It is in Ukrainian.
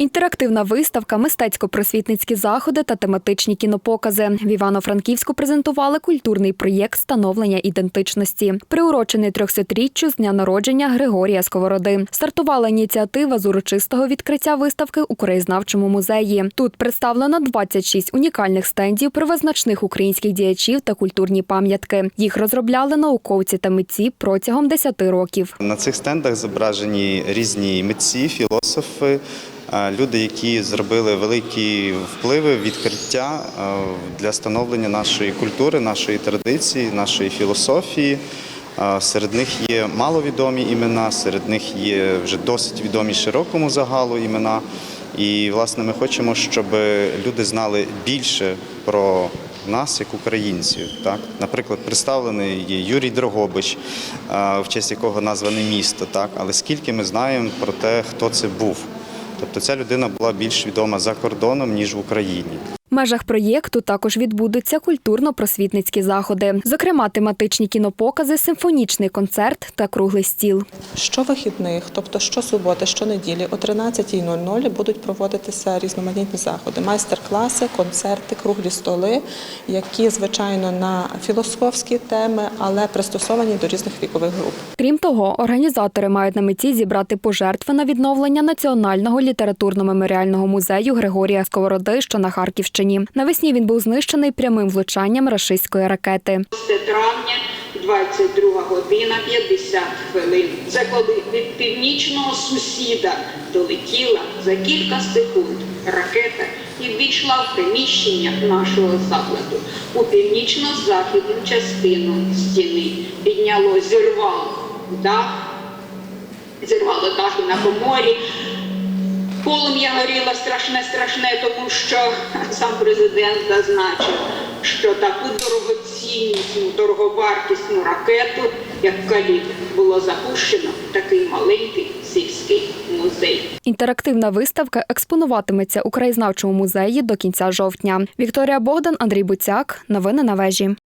Інтерактивна виставка, мистецько-просвітницькі заходи та тематичні кінопокази. В Івано-Франківську презентували культурний проєкт становлення ідентичності, приурочений 300-річчю з дня народження Григорія Сковороди. Стартувала ініціатива з урочистого відкриття виставки у краєзнавчому музеї. Тут представлено 26 унікальних стендів про визначних українських діячів та культурні пам'ятки. Їх розробляли науковці та митці протягом 10 років. На цих стендах зображені різні митці, філософи, люди, які зробили великі впливи, відкриття для становлення нашої культури, нашої традиції, нашої філософії. Серед них є маловідомі імена, серед них є вже досить відомі широкому загалу імена. І, власне, ми хочемо, щоб люди знали більше про нас, як українців. Так? Наприклад, представлений є Юрій Дрогобич, в честь якого назване місто. Так? Але скільки ми знаємо про те, хто це був. Тобто ця людина була більш відома за кордоном, ніж в Україні. Межах проєкту також відбудуться культурно-просвітницькі заходи, зокрема тематичні кінопокази, симфонічний концерт та круглий стіл. Щовихідних, тобто щосуботи, щонеділі о 13.00 будуть проводитися різноманітні заходи, майстер-класи, концерти, круглі столи, які звичайно на філософські теми, але пристосовані до різних вікових груп. Крім того, організатори мають на меті зібрати пожертви на відновлення національного літературно-меморіального музею Григорія Сковороди, що на Харківщині. Навесні він був знищений прямим влучанням рашистської ракети. 6 травня, 22 година 50 хвилин. Це коли від північного сусіда долетіла за кілька секунд ракета і ввійшла в приміщення нашого закладу. У північно-західну частину стіни підняло, зірвало дах, зірвало дах і на коморі. Полум'я горіло страшне, страшне, тому що сам президент зазначив, що таку дорогоціннісну, дороговартісну ракету, як калібр, було запущено в такий маленький сільський музей. Інтерактивна виставка експонуватиметься у краєзнавчому музеї до кінця жовтня. Вікторія Богдан, Андрій Буцяк. Новини на вежі.